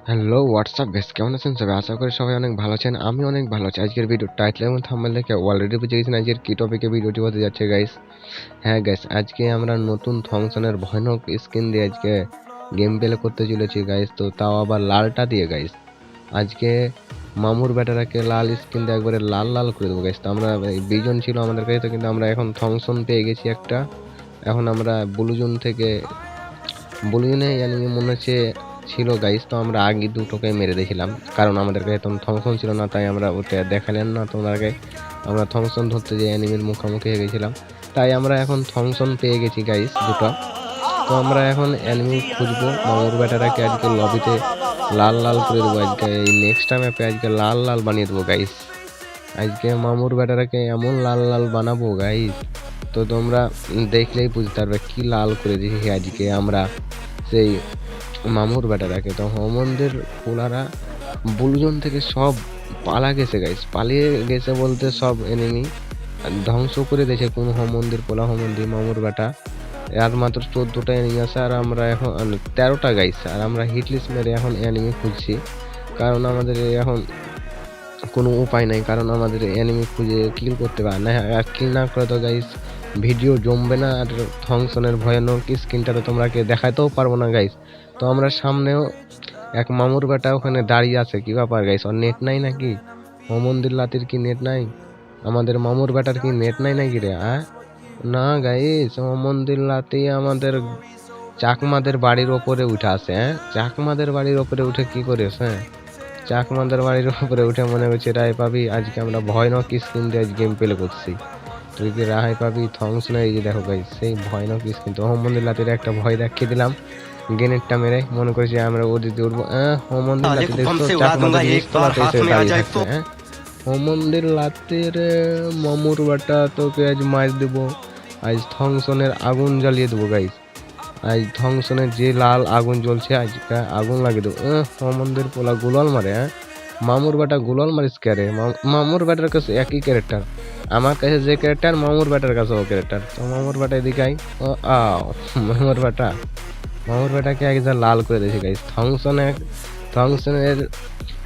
Hello WhatsApp base কেমন আছেন সবাই? আশা করি সবাই অনেক ভালো আছেন আমি অনেক ভালো আছি। আজকের ভিডিও টাইটেল এবং থাম্বনেল দেখে অলরেডি বুঝে গেছেন আজকের কি টপিকে ভিডিওটি হতে যাচ্ছে গাইস হ্যাঁ গাইস আজকে আমরা নতুন থংশনের ভয়ানক স্কিন দিয়ে আজকে গেম প্লে করতে চলেছি গাইস তো তাও আবার লালটা দিয়ে গাইস আজকে মামুর ব্যাটারাকে লাল স্কিন দিয়ে একবারে লাল লাল করে দেবো গাইস তো আমরা বিজন ছিল আমাদের কাছে, তো কিন্তু আমরা এখন থংশন পেয়ে গেছি একটা। এখন আমরা ব্লুজুন থেকে ব্লুজুনে অ্যানিমে মনে হচ্ছে ছিল গাইস তো আমরা আগে দুটোকে মেরে দিয়েছিলাম। কারণ আমাদের কাছে তখন থমসন ছিল না, তাই আমরা ওটা দেখালেন না তোমাদেরকে আমরা থমসন ধরতে যে অ্যানিমির মুখোমুখি হয়ে গেছিলাম। তাই আমরা এখন থমসন পেয়ে গেছি গাইস দুটো। তো আমরা এখন অ্যানিমি খুঁজবো, মামুর ব্যাটারাকে আজকে লবিতে লাল লাল করে দেবো। আজকে এই নেক্সট ম্যাপে আজকে লাল লাল বানিয়ে দেবো গাইস আজকে মামুর ব্যাটারাকে এমন লাল লাল বানাবো গাইস তো তোমরা দেখলেই বুঝতে পারবে কি লাল করে দিয়েছি আজকে। আমরা সেই মামুর বেটারাকে তো হোমনদের পোলারা বুলজন থেকে সব পালা গেছে গাইস পালিয়ে গেছে বলতে সব এনিমি ধ্বংস করে দিয়েছে কোন হোমন্দির পোলা হোমন্দির মামুর বেটা। আর মাত্র চোদ্দোটা এনিমি আছে, আর আমরা এখন তেরোটা গাইস আর আমরা হিটলিস্ট মেরে এখন এনিমি খুঁজছি। কারণ আমাদের এখন কোনো উপায় নাই, কারণ আমাদের এনিমি খুঁজে কিল করতে পারে না। আর কিল না করে তো গাইস ভিডিও জমবে না আর থংসনের ভয়ানক স্ক্রিনটা তো তোমরা দেখাতেও পারব না গাইস তো আমরা সামনেও এক মামুর বেটা ওখানে দাঁড়িয়ে আছে, কি ব্যাপার গাইস ওর নেট নাই নাকি? মমন্দির লাতির কি নেট নাই? আমাদের মামুর বেটার কি নেট নাই নাকি রে, আ? না গাইস মমন্দির লাতি আমাদের চাকমাদের বাড়ির ওপরে উঠে আসে হ্যাঁ? চাকমাদের বাড়ির ওপরে উঠে কি করিস হ্যাঁ? চাকমাদের বাড়ির উপরে উঠে মনে হচ্ছে, রায় পাবি, আজকে আমরা ভয়ানক স্ক্রিন দিয়ে আজ গেম প্লে করছি। তুই কি রাহাই পাবি থংস না এই যে দেখো গাইজ সেই ভয় ভয়ানক স্কিন তো হোমন্দির তোর একটা ভয় দেখিয়ে দিলাম। গ্রেনেডটা মেরে মনে করেছি আমরা ওর দিতে উঠবো। হ্যাঁ হোমন্দির লাতে দেখছ হ্যাঁ? হোমন্দির লাতের মমুর বাটা তোকে আজ মাছ দেবো। আজ থংসনের আগুন জ্বালিয়ে দেবো গাইজ আজ থংসনের যে লাল আগুন জ্বলছে আজ আগুন লাগিয়ে দেবো। হোমন্দির পোলা গুলাল মারে হ্যাঁ? মামুর বাটা গুলাল মারিস ক্যারে মামুর বাটার কাছে একই ক্যারেক্টার আমার কাছে যে ক্যারেক্টার মামুর বাটার কাছে ও ক্যারেক্টার তো মামুর বাটা এদিকে ও, আও, মামুর বাটা মামুর বাটাকে একদম লাল করে দিয়েছে গাইস থংসনে থংসনের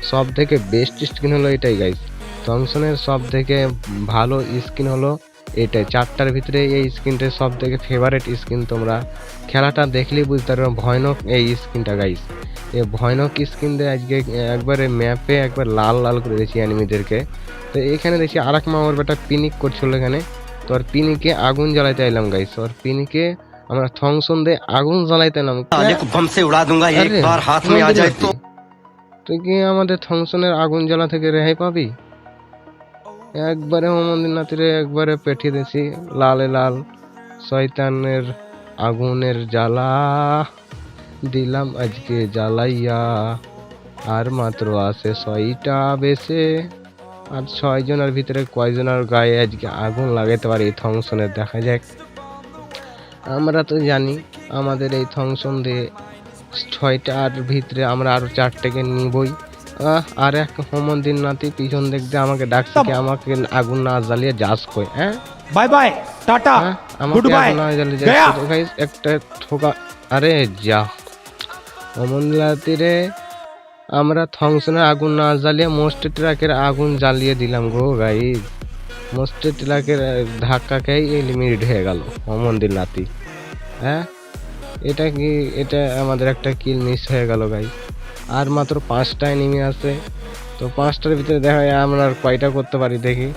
সব থেকে বেস্ট স্কিন হলো এটাই গাইস থংসনের সব থেকে ভালো স্কিন হলো এটাই। চারটার ভিতরে এই স্কিনটা সব থেকে ফেভারেট স্কিন তোমরা। খেলাটা দেখলেই বুঝতে পারবে, ভয়ানক এই স্কিনটা গাইস এ ভয়ানক স্কিন দিয়ে আজকে একবারে ম্যাপে একবার লাল লাল করে দিয়েছি অ্যানিমিদেরকে তো এখানে দেখি আর এক মামার বেটা পিনিক করছিল এখানে। তো আর পিনিকে আগুন জ্বালাইতে আইলাম গাইস আর পিনিকে আমরা থংসন দিয়ে আগুন জ্বালাইতে এলাম। তুই কি আমাদের থংসনের আগুন জ্বালা থেকে রেহাই পাবি? একবারে মোহাম্মদিন নাতিরে একবারে পেঠিয়ে দিয়েছি লালে লাল শয়তানের আগুনের জ্বালা। দিলাম আজকে জ্বালাইয়া। আর মাত্র আছে ছয়টা বেশে। আর ছয়জনের ভিতরে কয়জনের গায়ে আজকে আগুন লাগাতে পারে এই থংসনের দেখা যাক। আমরা তো জানি আমাদের এই থংশন দিয়ে ছয়টার ভিতরে আমরা আরও চারটেকে নিবই। আর এক হোমন্দির নাতি পিছন দেখতে আমাকে ডাকছে কি আমাকে আগুন না জ্বালিয়ে যাস কই হ্যাঁ? বাই বাই টাটা হ্যাঁ, আমাকে আগুন না জ্বালিয়ে একটা ঠোকা আরে যা হোমন্দির নাতিরে আমরা থংসনের আগুন না জ্বালিয়ে মোস্ট ট্রাকের আগুন জ্বালিয়ে দিলাম গো গাইজ মোস্ট ট্রাকের ধাক্কা খেয়ে এলিমিনেট হয়ে গেল হোমন্দির নাতি হ্যাঁ? এটা কি, এটা আমাদের একটা কিল মিস হয়ে গেল গাই আর মাত্র পাঁচটা এনিমি আছে। তো পাঁচটার ভিতরে দেখা যায় আমরা আর কয়টা করতে পারি দেখি।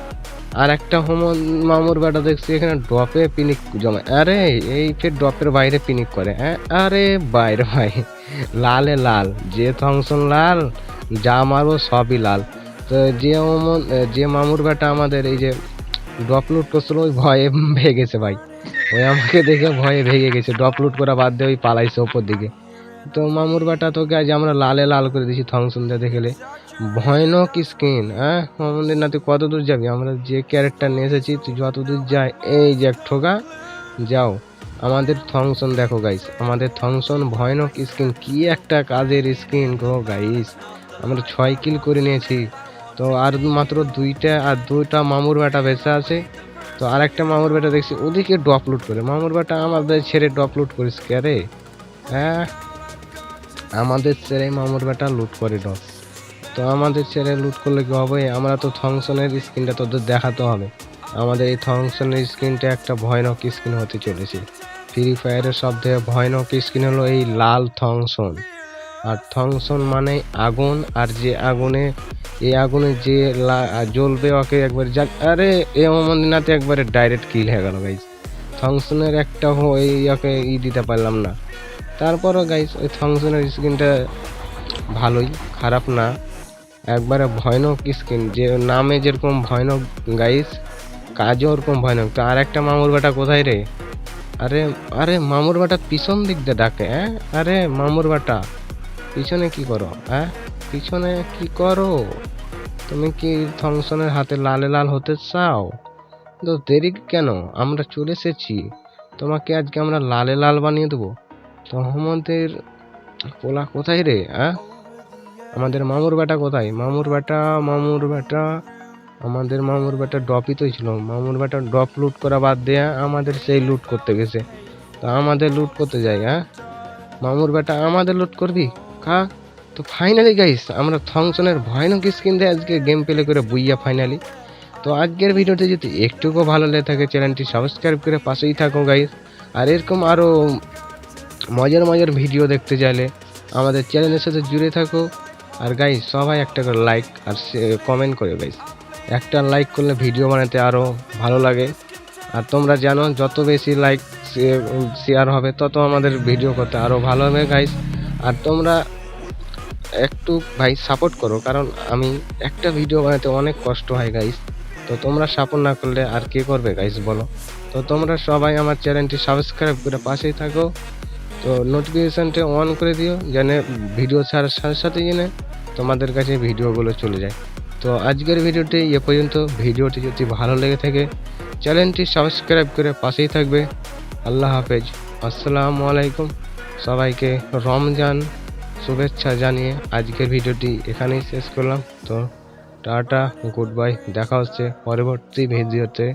আর একটা হোম মামুর বেটা দেখছি, এখানে ড্রপে পিনিক জমা। আরে, এই ফের ড্রপের বাইরে পিনিক করে হ্যাঁ? আরে, বাইরে ভাই, লালে লাল, যে থংসন লাল, যা মারবো সবই লাল। তো যে হোমন যে মামুর বেটা আমাদের এই যে ড্রপ লুট করছিল, ওই ভয়ে ভেগেছে ভাই। ওই আমাকে দেখে ভয়ে ভেগে গেছে, ড্রপ লুট করা বাদ দিয়ে ওই পালাইছে ওপর দিকে। তো মামুর বাটা তোকে আজ আমরা লালে লাল করে দিয়েছি থংসন দেখলে ভয়ানক স্কিন হ্যাঁ আমাদের না তুই কত দূর যাবি? আমরা যে ক্যারেক্টার নিয়ে এসেছি, তুই যত দূর যাই এই যে ঠোকা, যাও। আমাদের থংসন দেখো গাইস আমাদের থংসন ভয়ানক স্কিন, কি একটা কাজের স্কিন গো গাইস আমরা ছয় কিল করে নিয়েছি। তো আর মাত্র দুইটা আর দুইটা মামুর বেটা বেঁচে আছে। তো আর একটা মামুর বেটা দেখছি, ওদিকে ড্রপ লুট করে। মামুর বেটা আমাদের ছেড়ে ড্রপ লুট করিস কে রে? হ্যাঁ আমাদের ছেড়ে মামুর বেটা লুট করে ডস তো আমাদের ছেড়ে লুট করলে কি হবে? আমরা তো থংসনের স্ক্রিনটা তোদের দেখাতে হবে। আমাদের এই থংসনের স্ক্রিনটা একটা ভয়ানক স্ক্রিন হতে চলেছে। ফ্রি ফায়ারের সব থেকে ভয়ানক স্ক্রিন হলো এই লাল থংসন। আর থংসন মানে আগুন, আর যে আগুনে, এই আগুনে যে জ্বলবে ওকে একবার যা- আরে, এ অমরনাথে একবারে ডাইরেক্ট কিল হয়ে গেল গাইজ থংসনের একটা এই ওকে ই দিতে পারলাম না। তারপরও গাইজ ওই থংসনের স্ক্রিনটা ভালোই, খারাপ না। একবারে ভয়ানক স্কিন যে নামে যেরকম ভয়ানক গাইস কাজও ওরকম ভয়ানক। তো আর একটা মামুর বেটা কোথায় রে? আরে আরে মামুর বেটা পিছন দিক দিয়ে ডাকে হ্যাঁ আরে মামুর বেটা, পিছনে কি করো হ্যাঁ পিছনে কি করো? তুমি কি থংসনের হাতে লালে লাল হতে চাও? তো দেরি কেন? আমরা চলে এসেছি। তোমাকে আজকে আমরা লালে লাল বানিয়ে দেবো। তো আমাদের পোলা কোথায় রে হ্যাঁ আমাদের মামুর বেটা কোথায়? মামুর বেটা মামুর বেটা, আমাদের মামুর বেটা ডপই তো ছিল। মামুর বেটা ডপ লুট করা বাদ দিয়ে আমাদের সেই লুট করতে গেছে। তো আমাদের লুট করতে যাই হ্যাঁ? মামুর বেটা, আমাদের লুট করবি? কা তো ফাইনালি গাইস আমরা থংসনের ভয়ানক স্কিন দিয়ে আজকে গেম প্লে করে বুইয়া ফাইনালি তো আজকের ভিডিওতে যদি একটুকু ভালো লেগে থাকে, চ্যানেলটি সাবস্ক্রাইব করে পাশেই থাকো গাইস আর এরকম আরও মজার মজার ভিডিও দেখতে চাইলে আমাদের চ্যানেলের সাথে জুড়ে থাকো। আর গাইস সবাই একটা করে লাইক আর কমেন্ট করে গাইস একটা লাইক করলে ভিডিও বানাতে আরও ভালো লাগে। আর তোমরা জানো, যত বেশি লাইক শেয়ার হবে, তত আমাদের ভিডিও করতে আরও ভালো হবে গাইস আর তোমরা একটু ভাই সাপোর্ট করো, কারণ আমি একটা ভিডিও বানাতে অনেক কষ্ট হয় গাইস তো তোমরা সাপোর্ট না করলে আর কে করবে গাইস বলো? তো তোমরা সবাই আমার চ্যানেলটি সাবস্ক্রাইব করে পাশেই থাকো। তো নোটিফিকেশানটা অন করে দিও, যেন ভিডিও ছাড়ার সাথে সাথে যেন তোমাদের কাছে ভিডিওগুলো চলে যায়। তো আজকের ভিডিওটি এ পর্যন্ত। ভিডিওটি যদি ভালো লেগে থাকে, চ্যানেলটি সাবস্ক্রাইব করে পাশেই থাকবে। আল্লাহ হাফেজ। আসসালামু আলাইকুম। সবাইকে রমজান শুভেচ্ছা জানিয়ে আজকের ভিডিওটি এখানেই শেষ করলাম। তো টাটা, গুড বাই। দেখা হচ্ছে পরবর্তী ভিডিওতে।